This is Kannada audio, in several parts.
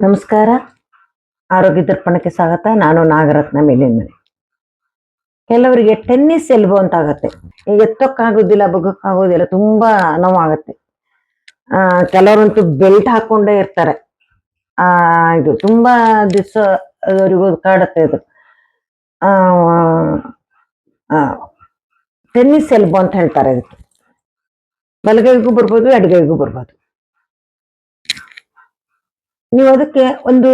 ನಮಸ್ಕಾರ. ಆರೋಗ್ಯ ದರ್ಪಣಕ್ಕೆ ಸ್ವಾಗತ. ನಾನು ನಾಗರತ್ನ ಮೇಲಿನ ಮನೆ ಕೆಲವರಿಗೆ ಟೆನ್ನಿಸ್ ಎಲ್ಬೋ ಅಂತ ಆಗತ್ತೆ ಎತ್ತಕ್ಕಾಗೋದಿಲ್ಲ ಬಗ್ಗಕ್ಕಾಗೋದಿಲ್ಲ ತುಂಬಾ ನೋವಾಗತ್ತೆ. ಕೆಲವರಂತೂ ಬೆಲ್ಟ್ ಹಾಕೊಂಡೇ ಇರ್ತಾರೆ. ಆ, ಇದು ತುಂಬಾ ದಿವಸ ಅವರಿಗೂ ಕಾಡುತ್ತೆ ಇದು ಟೆನ್ನಿಸ್ ಎಲ್ಬೋ ಅಂತ ಹೇಳ್ತಾರೆ ಇದಕ್ಕೆ. ಬಲಗೈಗೂ ಬರ್ಬೋದು, ಎಡಗೈಗೂ ಬರ್ಬೋದು. ನೀವು ಅದಕ್ಕೆ ಒಂದು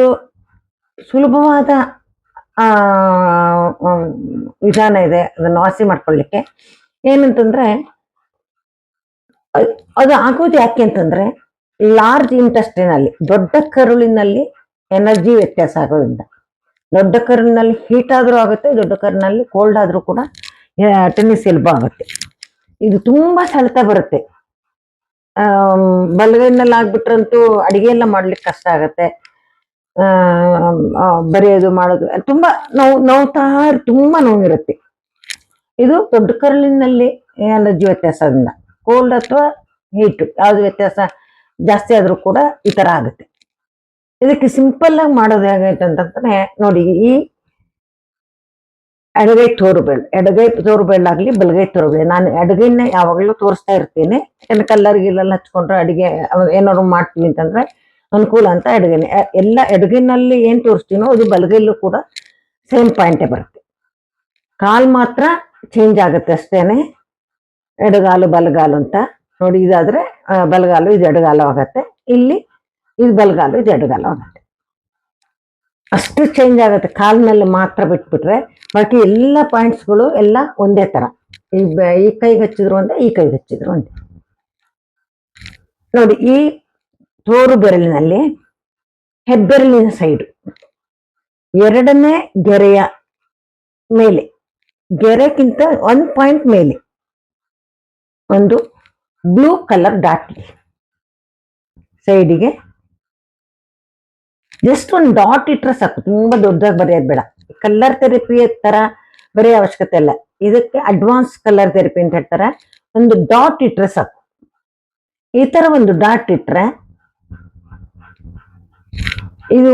ಸುಲಭವಾದ ವಿಧಾನ ಇದೆ, ಅದನ್ನು ವಾಸಿ ಮಾಡ್ಕೊಳ್ಳಿಕ್ಕೆ. ಏನಂತಂದ್ರೆ, ಅದು ಆಗೋದು ಯಾಕೆ ಅಂತಂದ್ರೆ ಲಾರ್ಜ್ ಇಂಟೆಸ್ಟಿನಲ್ಲಿ ದೊಡ್ಡ ಕರುಳಿನಲ್ಲಿ ಎನರ್ಜಿ ವ್ಯತ್ಯಾಸ ಆಗೋದ್ರಿಂದ. ದೊಡ್ಡ ಕರುಳಿನಲ್ಲಿ ಹೀಟ್ ಆದರೂ ಆಗುತ್ತೆ, ದೊಡ್ಡ ಕರುಳಿನಲ್ಲಿ ಕೋಲ್ಡ್ ಆದರೂ ಕೂಡ ಟೆನ್ನಿಸ್ ಎಲ್ಬೋ ಆಗುತ್ತೆ. ಇದು ತುಂಬ ಸೆಳೆತ ಬರುತ್ತೆ. ಆಮ್, ಬಲಗೈನಲ್ಲಿ ಆಗ್ಬಿಟ್ರಂತೂ ಅಡಿಗೆ ಎಲ್ಲ ಮಾಡ್ಲಿಕ್ಕೆ ಕಷ್ಟ ಆಗತ್ತೆ. ಆ, ಬರೆಯೋದು ಮಾಡೋದು ತುಂಬಾ ನೋವು ನೋವ್ತಾ ತುಂಬಾ ನೋವಿರುತ್ತೆ. ಇದು ದೊಡ್ಡ ಕರಳಿನಲ್ಲಿ ಎನರ್ಜಿ ವ್ಯತ್ಯಾಸದಿಂದ. ಕೋಲ್ಡ್ ಅಥವಾ ಹೀಟ್ ಯಾವ್ದು ವ್ಯತ್ಯಾಸ ಜಾಸ್ತಿ ಆದರೂ ಕೂಡ ಈ ತರ ಆಗುತ್ತೆ. ಇದಕ್ಕೆ ಸಿಂಪಲ್ ಆಗಿ ಮಾಡೋದು ಹೇಗೈತೆ ಅಂತಂದ್ರೆ ನೋಡಿ ಈ ಎಡಗೈ ತೋರು ಬೆಳ್ಳು ಎಡಗೈ ತೋರು ಬೆಳ್ಳಾಗ್ಲಿ ಬಲಗೈ ತೋರು ನಾನು ಎಡಗೈನ ಯಾವಾಗಲೂ ತೋರಿಸ್ತಾ ಇರ್ತೀನಿ. ಏನು ಕಲ್ಲರ್ ಗಿಲ್ಲೆಲ್ಲ ಹಚ್ಕೊಂಡ್ರೆ ಅಡಿಗೆ ಏನಾದ್ರು ಮಾಡ್ತೀವಿ ಅಂತಂದ್ರೆ ಅನುಕೂಲ ಅಂತ ಎಡಗೈನ. ಎಲ್ಲ ಎಡಗೈನಲ್ಲಿ ಏನು ತೋರಿಸ್ತೀನೋ ಅದು ಬಲಗೈಲೂ ಕೂಡ ಸೇಮ್ ಪಾಯಿಂಟೇ ಬರುತ್ತೆ. ಕಾಲು ಮಾತ್ರ ಚೇಂಜ್ ಆಗುತ್ತೆ ಅಷ್ಟೇನೆ. ಎಡಗಾಲು, ಬಲಗಾಲು ಅಂತ. ನೋಡಿ ಇದಾದರೆ ಬಲಗಾಲು ಇದು ಎಡಗಾಲು ಆಗತ್ತೆ. ಇಲ್ಲಿ ಇದು ಬಲಗಾಲು, ಇದು ಎಡಗಾಲು ಆಗತ್ತೆ. ಅಷ್ಟು ಚೇಂಜ್ ಆಗುತ್ತೆ. ಕಾಲ್ ಮೇಲೆ ಮಾತ್ರ ಬಿಟ್ಬಿಟ್ರೆ ಬಾಕಿ ಎಲ್ಲ ಪಾಯಿಂಟ್ಸ್ಗಳು ಎಲ್ಲ ಒಂದೇ ಥರ ಈ ಈ ಕೈಗೆ ಹಚ್ಚಿದ್ರು ಒಂದೇ ಈ ಕೈಗೆ ಹಚ್ಚಿದ್ರು ಒಂದೇ ನೋಡಿ, ಈ ತೋರು ಬೆರಳಿನಲ್ಲಿ ಹೆಬ್ಬೆರಳಿನ ಸೈಡು ಎರಡನೇ ಗೆರೆಯ ಮೇಲೆ. ಗೆರೆಗಿಂತ ಒಂದು ಪಾಯಿಂಟ್ ಮೇಲೆ. ಒಂದು ಬ್ಲೂ ಕಲರ್ ಡಾಟ್ ಸೈಡಿಗೆ ಜಸ್ಟ್ ಒಂದು ಡಾಟ್ ಇಟ್ರೆ ಸಾಕು. ತುಂಬಾ ದೊಡ್ಡದಾಗಿ ಬರೆಯೋದು ಬೇಡ. ಕಲರ್ ಥೆರಪಿ ತರ ಬರೆಯೋ ಅವಶ್ಯಕತೆ ಇಲ್ಲ. ಇದಕ್ಕೆ ಅಡ್ವಾನ್ಸ್ ಕಲರ್ ಥೆರಪಿ ಅಂತ ಹೇಳ್ತಾರೆ. ಒಂದು ಡಾಟ್ ಇಟ್ರೆ ಸಾಕು. ಈ ತರ ಒಂದು ಡಾಟ್ ಇಟ್ರೆ ಇದು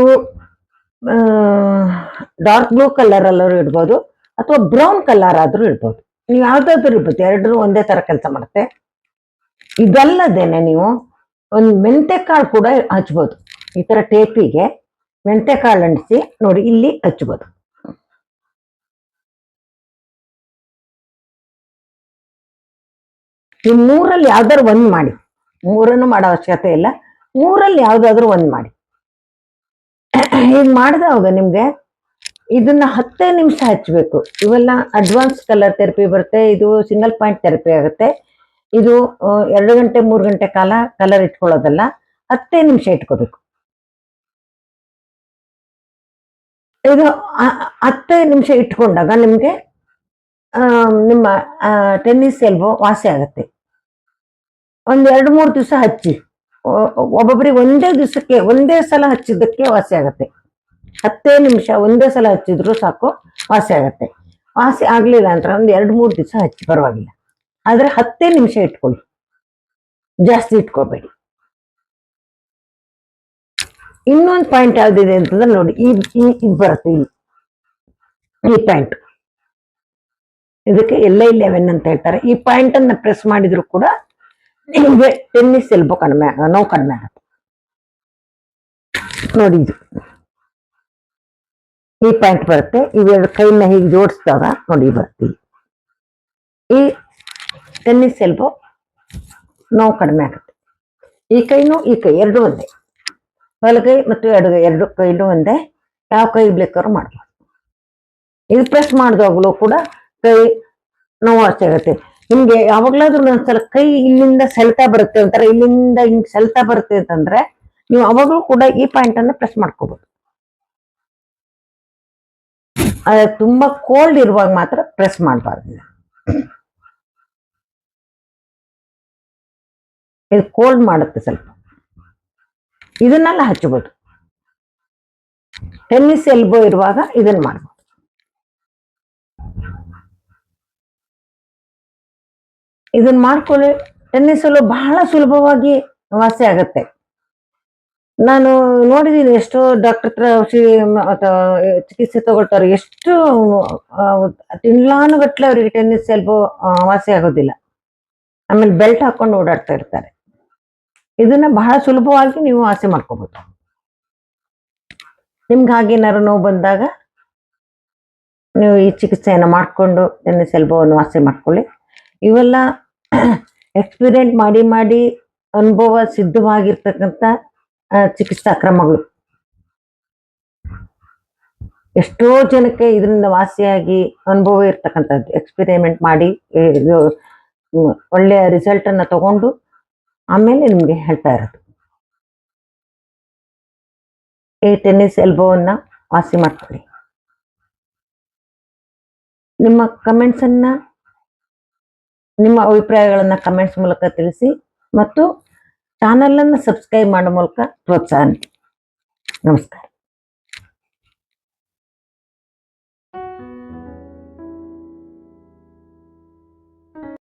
ಡಾರ್ಕ್ ಬ್ಲೂ ಕಲರ್ ಅಲ್ಲರೂ ಇಡ್ಬೋದು, ಅಥವಾ ಬ್ರೌನ್ ಕಲರ್ ಆದ್ರೂ ಇಡ್ಬೋದು. ನೀವು ಯಾವ್ದಾದ್ರು ಇರ್ಬೋದು ಎರಡರೂ ಒಂದೇ ತರ ಕೆಲಸ ಮಾಡುತ್ತೆ. ಇದಲ್ಲದೇನೆ ನೀವು ಒಂದು ಮೆಂತೆ ಕಾಳು ಕೂಡ ಹಚ್ಬೋದು. ಈ ಥರ ಟೇಪಿಗೆ ಮೆಂತೆ ಕಾಳು ಅಂಟಿಸಿ ನೋಡಿ ಇಲ್ಲಿ ಹಚ್ಬೋದು ಈ ಮೂರಲ್ಲಿ ಯಾವ್ದಾದ್ರು ಒಂದು ಮಾಡಿ. ಮೂರನ್ನು ಮಾಡೋ ಅವಶ್ಯಕತೆ ಇಲ್ಲ. ಮೂರಲ್ಲಿ ಯಾವ್ದಾದ್ರು ಒಂದು ಮಾಡಿ. ಈಗ ಮಾಡಿದವಾಗ ನಿಮ್ಗೆ ಇದನ್ನ ಹತ್ತೇ ನಿಮಿಷ ಹಚ್ಚಬೇಕು ಇವೆಲ್ಲ ಅಡ್ವಾನ್ಸ್ ಕಲರ್ ಥೆರಪಿ ಬರುತ್ತೆ. ಇದು ಸಿಂಗಲ್ ಪಾಯಿಂಟ್ ಥೆರಪಿ ಆಗುತ್ತೆ. ಇದು ಎರಡು ಗಂಟೆ, ಮೂರು ಗಂಟೆ ಕಾಲ ಕಲರ್ ಇಟ್ಕೊಳ್ಳೋದಲ್ಲ. ಹತ್ತೇ ನಿಮಿಷ ಇಟ್ಕೋಬೇಕು. ಇದು ಹತ್ತು ನಿಮಿಷ ಇಟ್ಕೊಂಡಾಗ ನಿಮಗೆ ನಿಮ್ಮ ಟೆನ್ನಿಸ್ ಎಲ್ಬೋ ವಾಸಿ ಆಗುತ್ತೆ. ಒಂದು ಎರಡು ಮೂರು ದಿವಸ ಹಚ್ಚಿ. ಒಬ್ಬೊಬ್ಬರಿಗೆ ಒಂದೇ ದಿವಸಕ್ಕೆ, ಒಂದೇ ಸಲ ಹಚ್ಚಿದ್ದಕ್ಕೆ ವಾಸಿ ಆಗುತ್ತೆ. ಹತ್ತೇ ನಿಮಿಷ ಒಂದೇ ಸಲ ಹಚ್ಚಿದ್ರು ಸಾಕು, ವಾಸಿ ಆಗುತ್ತೆ. ವಾಸಿ ಆಗಲಿಲ್ಲ ಅಂದ್ರೆ ಒಂದು ಎರಡು ಮೂರು ದಿವಸ ಹಚ್ಚಿ ಪರವಾಗಿಲ್ಲ. ಆದ್ರೆ ಹತ್ತೇ ನಿಮಿಷ ಇಟ್ಕೊಳ್ಳಿ. ಜಾಸ್ತಿ ಇಟ್ಕೋಬೇಡಿ. ಇನ್ನೊಂದು ಪಾಯಿಂಟ್ ಯಾವ್ದಿದೆ ಅಂತಂದ್ರೆ ನೋಡಿ, ಈ ಇದು ಬರುತ್ತೆ ಇಲ್ಲಿ. ಈ ಪಾಯಿಂಟ್ ಇದಕ್ಕೆ ಎಲ್ಲ ಲೆವೆನ್ ಅಂತ ಹೇಳ್ತಾರೆ. ಈ ಪಾಯಿಂಟ್ ಅನ್ನ ಪ್ರೆಸ್ ಮಾಡಿದ್ರು ಕೂಡ ನಿಮ್ಗೆ ಟೆನ್ನಿಸ್ ಎಲ್ಬೋ ಕಡಿಮೆ, ನೋವು ಕಡಿಮೆ ಆಗುತ್ತೆ. ನೋಡಿ ಇದು. ಈ ಪಾಯಿಂಟ್ ಬರುತ್ತೆ. ಇವೆರಡು ಕೈನ ಹೀಗೆ ಜೋಡಿಸಿದಾಗ ನೋಡಿ ಬರುತ್ತೆ. ಈ ಟೆನ್ನಿಸ್ ಎಲ್ಬೋ ನೋವು ಕಡಿಮೆ ಆಗುತ್ತೆ. ಈ ಕೈನೂ ಈ ಕೈ, ಎರಡು ಒಂದೇ. ಬಲಗೈ ಮತ್ತು ಎಡಗೈ ಎರಡು ಕೈಲೂ ಒಂದೇ. ಯಾವ ಕೈ ಬೇಕಾದ್ರೂ ಮಾಡ್ಬೋದು. ಇದು ಪ್ರೆಸ್ ಮಾಡಿದಾಗಲೂ ಕೂಡ ಕೈ ನೋವು ಆಗುತ್ತೆ. ನಿಮ್ಗೆ ಯಾವಾಗ್ಲಾದ್ರೂ ಒಂದ್ಸಲ ಕೈ ಇಲ್ಲಿಂದ ಸೆಲ್ತಾ ಬರುತ್ತೆ ಅಂತಾರೆ, ಇಲ್ಲಿಂದ ಹಿಂಗ್ ಸೆಲ್ತಾ ಬರುತ್ತೆ ಅಂತಂದ್ರೆ ನೀವು ಅವಾಗಲೂ ಕೂಡ ಈ ಪಾಯಿಂಟ್ ಅನ್ನ ಪ್ರೆಸ್ ಮಾಡ್ಕೋಬಹುದು ಅದೇ ತುಂಬಾ ಕೋಲ್ಡ್ ಇರುವಾಗ ಮಾತ್ರ ಪ್ರೆಸ್ ಮಾಡಬಾರ್ದು. ಇದು ಕೋಲ್ಡ್ ಮಾಡುತ್ತೆ ಸ್ವಲ್ಪ. ಇದನ್ನೆಲ್ಲ ಹಚ್ಚಬಹುದು ಟೆನ್ನಿಸ್ ಎಲ್ಬೋ ಇರುವಾಗ ಇದನ್ನ ಮಾಡ್ಬೋದು. ಇದನ್ನ ಮಾಡ್ಕೊಳ್ಳಿ. ಟೆನ್ನಿಸ್ ಅಲ್ಲೂ ಬಹಳ ಸುಲಭವಾಗಿ ವಾಸಿ ಆಗುತ್ತೆ. ನಾನು ನೋಡಿದ್ದೀನಿ ಎಷ್ಟೋ ಡಾಕ್ಟರ್ ಹತ್ರ ಔಷಧಿ ಚಿಕಿತ್ಸೆ ತಗೊಳ್ತಾರೆ. ಎಷ್ಟು ತಿನ್ಲಾನುಗಟ್ಲೆ ಅವರಿಗೆ ಟೆನ್ನಿಸ್ ಎಲ್ಬೋ ವಾಸಿ ಆಗೋದಿಲ್ಲ. ಆಮೇಲೆ ಬೆಲ್ಟ್ ಹಾಕೊಂಡು ಓಡಾಡ್ತಾ ಇರ್ತಾರೆ. ಇದನ್ನ ಬಹಳ ಸುಲಭವಾಗಿ ನೀವು ಆಸೆ ಮಾಡ್ಕೋಬಹುದು ನಿಮ್ಗೆ ನೋವು ಬಂದಾಗ ನೀವು ಈ ಚಿಕಿತ್ಸೆಯನ್ನು ಮಾಡಿಕೊಂಡು ಟೆನ್ನಿಸ್ ಸೆಲ್ಬವನ್ನು ವಾಸಿ ಮಾಡ್ಕೊಳ್ಳಿ. ಇವೆಲ್ಲ ಎಕ್ಸ್ಪೀರಿಯೆಂಟ್ ಮಾಡಿ ಮಾಡಿ ಅನುಭವ ಸಿದ್ಧವಾಗಿರ್ತಕ್ಕಂಥ ಚಿಕಿತ್ಸಾ ಕ್ರಮಗಳು. ಎಷ್ಟೋ ಜನಕ್ಕೆ ಇದರಿಂದ ವಾಸಿಯಾಗಿ ಅನುಭವ ಇರ್ತಕ್ಕಂಥದ್ದು. ಎಕ್ಸ್ಪೆರಿಮೆಂಟ್ ಮಾಡಿ, ಇದು, ಒಳ್ಳೆಯ ರಿಸಲ್ಟ್ ಅನ್ನ ತಗೊಂಡು ಆಮೇಲೆ ನಿಮಗೆ ಹೇಳ್ತಾ ಇರೋದು. ಈ ಟೆನ್ನಿಸ್ ಎಲ್ಬೋವನ್ನು ವಾಸಿ ಮಾಡ್ಕೊಳ್ಳಿ. ನಿಮ್ಮ ಕಮೆಂಟ್ಸನ್ನು, ನಿಮ್ಮ ಅಭಿಪ್ರಾಯಗಳನ್ನು ಕಮೆಂಟ್ಸ್ ಮೂಲಕ ತಿಳಿಸಿ ಮತ್ತು ಚಾನಲನ್ನು ಸಬ್ಸ್ಕ್ರೈಬ್ ಮಾಡೋ ಮೂಲಕ ಪ್ರೋತ್ಸಾಹ ನಮಸ್ಕಾರ.